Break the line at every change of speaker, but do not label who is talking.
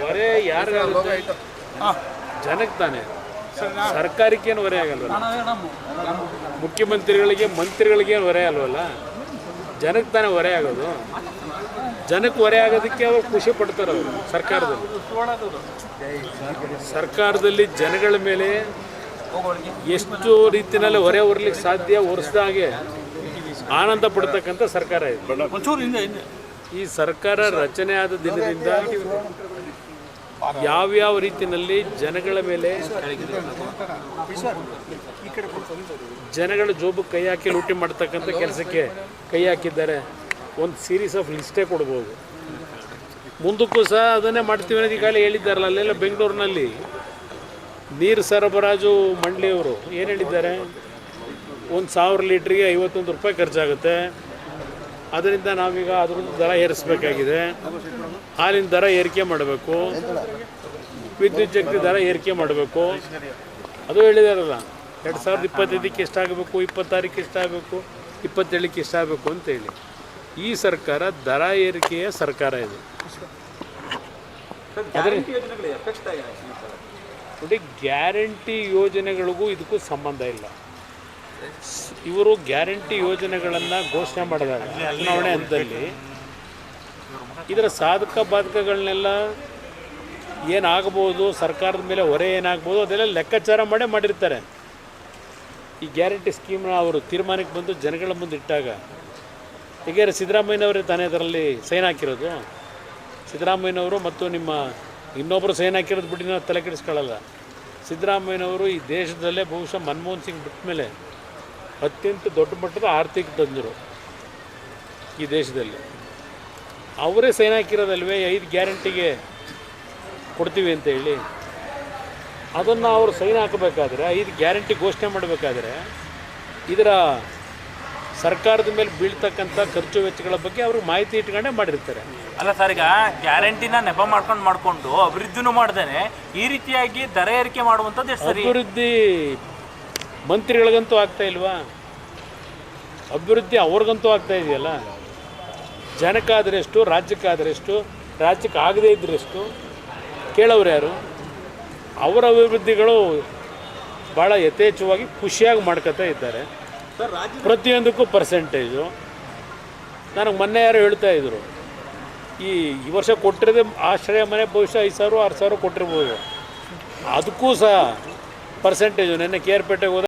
ಹೊರೆ ಯಾರು ಜನಕ್ಕೆ ತಾನೆ. ಸರ್ಕಾರಕ್ಕೇನು ಹೊರೆ ಆಗಲ್ವಲ್ಲ? ಮುಖ್ಯಮಂತ್ರಿಗಳಿಗೆ ಮಂತ್ರಿಗಳಿಗೇನು ಹೊರೆ ಅಲ್ವಲ್ಲ? ಜನಕ್ಕೆ ತಾನೇ ಹೊರೆ ಆಗೋದು. ಜನಕ್ಕೆ ಹೊರೆ ಆಗೋದಕ್ಕೆ ಅವರು ಖುಷಿ ಪಡ್ತಾರೆ ಅವರು ಸರ್ಕಾರದಲ್ಲಿ. ಸರ್ಕಾರದಲ್ಲಿ ಜನಗಳ ಮೇಲೆ ಎಷ್ಟು ರೀತಿಯಲ್ಲಿ ಹೊರೆ ಹೊರಲಿಕ್ಕೆ ಸಾಧ್ಯ? ಹೊರಿಸ್ದ ಹಾಗೆ. ಆನಂದ ಪಡ್ತಕ್ಕಂಥ ಸರ್ಕಾರ ಇದೆ. ಈ ಸರ್ಕಾರ ರಚನೆ ಆದ ದಿನದಿಂದ ಯಾವ್ಯಾವ ರೀತಿಯಲ್ಲಿ ಜನಗಳ ಮೇಲೆ ಜನಗಳ ಜೋಬು ಕೈ ಹಾಕಿ ಲೂಟಿ ಮಾಡ್ತಕ್ಕಂಥ ಕೆಲಸಕ್ಕೆ ಕೈ ಹಾಕಿದ್ದಾರೆ. ಒಂದು ಸೀರೀಸ್ ಆಫ್ ಲಿಸ್ಟೇ ಕೊಡ್ಬೋದು. ಮುಂದಕ್ಕೂ ಸಹ ಅದನ್ನೇ ಮಾಡ್ತೀವಿ ಅನ್ನೋದು ಈಗಾಗಲೇ ಹೇಳಿದ್ದಾರಲ್ಲ ಅಲ್ಲೆಲ್ಲ ಬೆಂಗಳೂರಿನಲ್ಲಿ ನೀರು ಸರಬರಾಜು ಮಂಡಳಿಯವರು ಏನು ಹೇಳಿದ್ದಾರೆ? ಒಂದು ಸಾವಿರ ಲೀಟ್ರಿಗೆ ಐವತ್ತೊಂದು ರೂಪಾಯಿ ಖರ್ಚಾಗುತ್ತೆ. ಅದರಿಂದ ನಾವೀಗ ಅದ್ರದ್ದು ದರ ಏರಿಸಬೇಕಾಗಿದೆ. ಹಾಲಿನ ದರ ಏರಿಕೆ ಮಾಡಬೇಕು. ವಿದ್ಯುತ್ ಶಕ್ತಿ ದರ ಏರಿಕೆ ಮಾಡಬೇಕು. ಅದು ಹೇಳಿದಾರಲ್ಲ ಎರಡು ಸಾವಿರದ ಇಪ್ಪತ್ತೈದಕ್ಕೆ ಎಷ್ಟಾಗಬೇಕು, ಇಪ್ಪತ್ತಾರಕ್ಕೆ ಎಷ್ಟಾಗಬೇಕು, ಇಪ್ಪತ್ತೇಳಕ್ಕೆ ಎಷ್ಟಾಗಬೇಕು ಅಂತೇಳಿ ಈ ಸರ್ಕಾರ ದರ ಏರಿಕೆಯ ಸರ್ಕಾರ ಇದು. ನೋಡಿ, ಗ್ಯಾರಂಟಿ ಯೋಜನೆಗಳಿಗೂ ಇದಕ್ಕೂ ಸಂಬಂಧ ಇಲ್ಲ. ಇವರು ಗ್ಯಾರಂಟಿ ಯೋಜನೆಗಳನ್ನು ಘೋಷಣೆ ಮಾಡಿದಾಗ, ಚುನಾವಣೆ ಹಂತದಲ್ಲಿ ಇದರ ಸಾಧಕ ಬಾಧಕಗಳನ್ನೆಲ್ಲ ಏನಾಗ್ಬೋದು, ಸರ್ಕಾರದ ಮೇಲೆ ಹೊರೆ ಏನಾಗ್ಬೋದು, ಅದೆಲ್ಲ ಲೆಕ್ಕಾಚಾರ ಮಾಡೇ ಮಾಡಿರ್ತಾರೆ. ಈ ಗ್ಯಾರಂಟಿ ಸ್ಕೀಮ್ನ ಅವರು ತೀರ್ಮಾನಕ್ಕೆ ಬಂದು ಜನಗಳ ಮುಂದೆ ಇಟ್ಟಾಗ, ಹೇಗೆ ಸಿದ್ದರಾಮಯ್ಯನವರೇ ತಾನೇ ಅದರಲ್ಲಿ ಸೈನ್ ಹಾಕಿರೋದು. ಸಿದ್ದರಾಮಯ್ಯನವರು ಮತ್ತು ನಿಮ್ಮ ಇನ್ನೊಬ್ಬರು ಸೈನ್ ಹಾಕಿರೋದು ಬಿಟ್ಟು ನಾವು ತಲೆ ಕೆಡಿಸ್ಕೊಳ್ಳಲ್ಲ. ಸಿದ್ದರಾಮಯ್ಯನವರು ಈ ದೇಶದಲ್ಲೇ ಬಹುಶಃ ಮನಮೋಹನ್ ಸಿಂಗ್ ಬಿಟ್ಟ ಮೇಲೆ ಅತ್ಯಂತ ದೊಡ್ಡ ಮಟ್ಟದ ಆರ್ಥಿಕ ತಜ್ಞರು ಈ ದೇಶದಲ್ಲಿ. ಅವರೇ ಸೈನ್ ಹಾಕಿರೋದಲ್ವೇ? ಐದು ಗ್ಯಾರಂಟಿಗೆ ಕೊಡ್ತೀವಿ ಅಂತ ಹೇಳಿ. ಅದನ್ನು ಅವರು ಸೈನ್ ಹಾಕಬೇಕಾದ್ರೆ ಐದು ಗ್ಯಾರಂಟಿ ಘೋಷಣೆ ಮಾಡಬೇಕಾದ್ರೆ ಇದರ ಸರ್ಕಾರದ ಮೇಲೆ ಬೀಳ್ತಕ್ಕಂಥ ಖರ್ಚು ವೆಚ್ಚಗಳ ಬಗ್ಗೆ ಅವರು ಮಾಹಿತಿ ಇಟ್ಕೊಂಡೇ ಮಾಡಿರ್ತಾರೆ.
ಅಲ್ಲ ಸರ್ ಈಗ ಗ್ಯಾರಂಟಿನ ನೆಪ ಮಾಡ್ಕೊಂಡು ಮಾಡಿಕೊಂಡು ಅಭಿವೃದ್ಧಿನೂ ಮಾಡ್ದೇನೆ ಈ ರೀತಿಯಾಗಿ ದರ ಏರಿಕೆ ಮಾಡುವಂಥದ್ದು
ಅಭಿವೃದ್ಧಿ ಮಂತ್ರಿಗಳಿಗಂತೂ ಆಗ್ತಾ ಇಲ್ವಾ? ಅಭಿವೃದ್ಧಿ ಅವ್ರಿಗಂತೂ ಆಗ್ತಾ ಇದೆಯಲ್ಲ? ಜನಕ್ಕಾದರೆಷ್ಟು ಎಷ್ಟು ರಾಜ್ಯಕ್ಕಾದ್ರೆ ಎಷ್ಟು ರಾಜ್ಯಕ್ಕೆ ಆಗದೇ ಇದ್ದರೆಷ್ಟು ಕೇಳೋರು ಯಾರು? ಅವರ ಅಭಿವೃದ್ಧಿಗಳು ಭಾಳ ಯಥೇಚ್ಛವಾಗಿ ಖುಷಿಯಾಗಿ ಮಾಡ್ಕೋತಾ ಇದ್ದಾರೆ. ಪ್ರತಿಯೊಂದಕ್ಕೂ ಪರ್ಸೆಂಟೇಜು ನನಗೆ ಮೊನ್ನೆ ಯಾರು ಹೇಳ್ತಾ ಇದ್ರು, ಈ ಈ ವರ್ಷ ಕೊಟ್ಟಿರೋದೇ ಆಶ್ರಯ ಮನೆ ಬಹುಶಃ ಐದು ಸಾವಿರ, ಆರು ಸಾವಿರ ಕೊಟ್ಟಿರ್ಬೋದು. ಅದಕ್ಕೂ ಸಹ ಪರ್ಸೆಂಟೇಜು ನೆನ್ನೆ ಕೆ ಆರ್ ಪೇಟೆಗೆ ಹೋದ